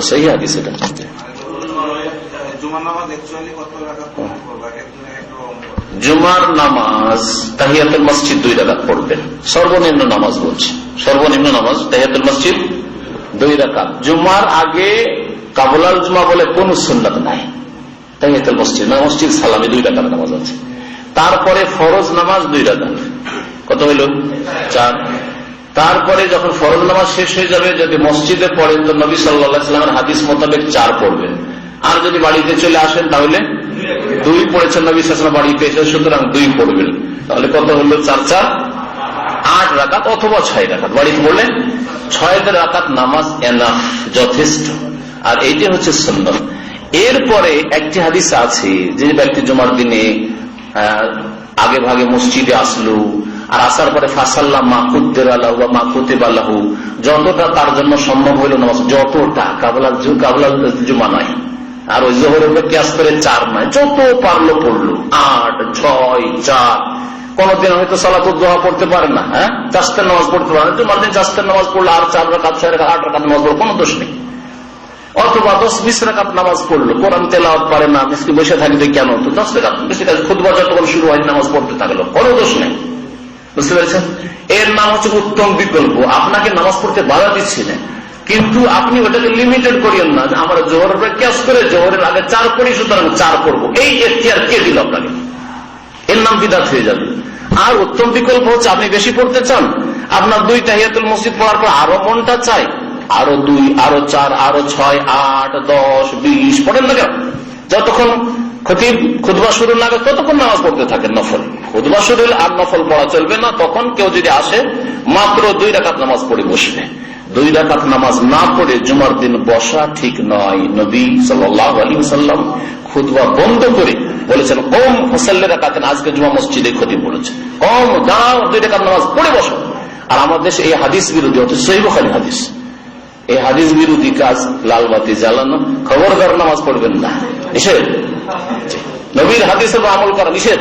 সেই হাদিস এটা জুমার নামাজ তাহিয়াতুল মসজিদ দুই রাকাত পড়বেন। সর্বনিম্ন নামাজ বলছি। সর্বনিম্ন নামাজ তাহিয়াতুল মসজিদ দুই রাকাত। জুমার আগে কাবুলাল জুমা বলে কোন সুন্নাত নাই। তাহিয়াতুল মসজিদ না, মসজিদ সালামে দুই রাকাত নামাজ আছে। তারপরে ফরজ নামাজ দুই রাকাত। কত হইল? চার। তারপরে যখন ফরজ নামাজ শেষ হয়ে যাবে, যদি মসজিদে পড়েন, তো নবী সাল্লামের হাদিস মোতাবেক চার পড়বেন। আর যদি বাড়িতে চলে আসেন, তাহলে দুই পড়েছেন নবী সাসনা বাড়িতে এসে সুতরাং দুই পড়বেন। তাহলে কত হলো? চার চার? আট রাকাত অথবা ছয় রাকাত। বাড়িতে বললেন ছয় রাকাত নামাজ এনাফ যথেষ্ট। আর এইটি হচ্ছে সুন্দর এরপরে একটি হাদিস আছে যে ব্যক্তি জমার দিনে আগে ভাগে মসজিদে আসলো আর আসার পরে ফাসাল্লাহ মাকুদ্দের আল্লাহ বা মাকুতেব আল্লাহ যতটা তার জন্য সম্ভব হইল নামাজ, যতটা কাবলা কাবলা জুমা নয়। আর ওই জোহরের ক্যাস করে চার নয়। যত পারল পড়ল। আট, ছয়, চার। কোনদিন হয়তো সালাত দোয়া পড়তে পারে না হ্যাঁ? চাষতের নামাজ পড়তে পারে না। জুমার দিন চাষতের নামাজ পড়ল, আর চার রাখাত ছয় রাখাত আট রাখাত নামাজ পড়ল, কোনো দোষ নেই। অথবা দশ, বিশ রাখাত নামাজ পড়ল। কোরআন তেলাওয়াত পারে না মিসকি বসে থাকবে কেন? তো দশ রাখাত বেশি কাজ খুদবা যতক্ষণ শুরু হয় নামাজ পড়তে থাকল, কোনো দোষ নেই। বুঝতে পেরেছেন? এর নাম হচ্ছে উত্তম বিকল্প। আপনাকে নামাজ পড়তে বাধা দিচ্ছি না। কিন্তু আপনি ওটাকে লিমিটেড করিয়েন না। আমরা জোহরের পরে ক্যাশ করে জোহরের আগে চার করি সুতরাং চার করব এই এখতিয়ার কে দিল আপনাকে? এর নাম বিদাত হয়ে যাবে। আর উত্তম বিকল্প হচ্ছে আপনি বেশি পড়তে চান। আপনার দুই তাহিয়াতুল মসজিদ পড়ার পর আরও মনটা চাই আরও দুই, আরও চার, আরও ছয়, আট, দশ, বিশ। পড়েন না কেন? যতক্ষণ খতিব খুদবা শুরু হবে ততক্ষণ নামাজ পড়তে থাকেন নফল। খুদবা শুরু আর নফল পড়া চলবে না। তখন কেউ যদি আসে, মাত্র দুই রাকাত নামাজ পড়ে বসবে। দুই রাকাত নামাজ না পড়ে জুমার দিন বসা ঠিক নয়। নবী সাল্লাম খুদবা বন্ধ করে বলেছেন, কম হোসাল্লের রাকাতেন, আজকে জুমা মসজিদে ক্ষতি পড়েছে কম দাঁড়াও দুই রাকাত নামাজ পড়ে বসো। আর আমাদের দেশে এই হাদিস বিরোধী হচ্ছে সৈবখালী হাদিস। এই হাদিস বিরোধী কাজ লাল বাতি জ্বালানো। খবরদার নামাজ পড়বেন না। নিষেধ? নবীর হাদিসের আমল করা নিষেধ?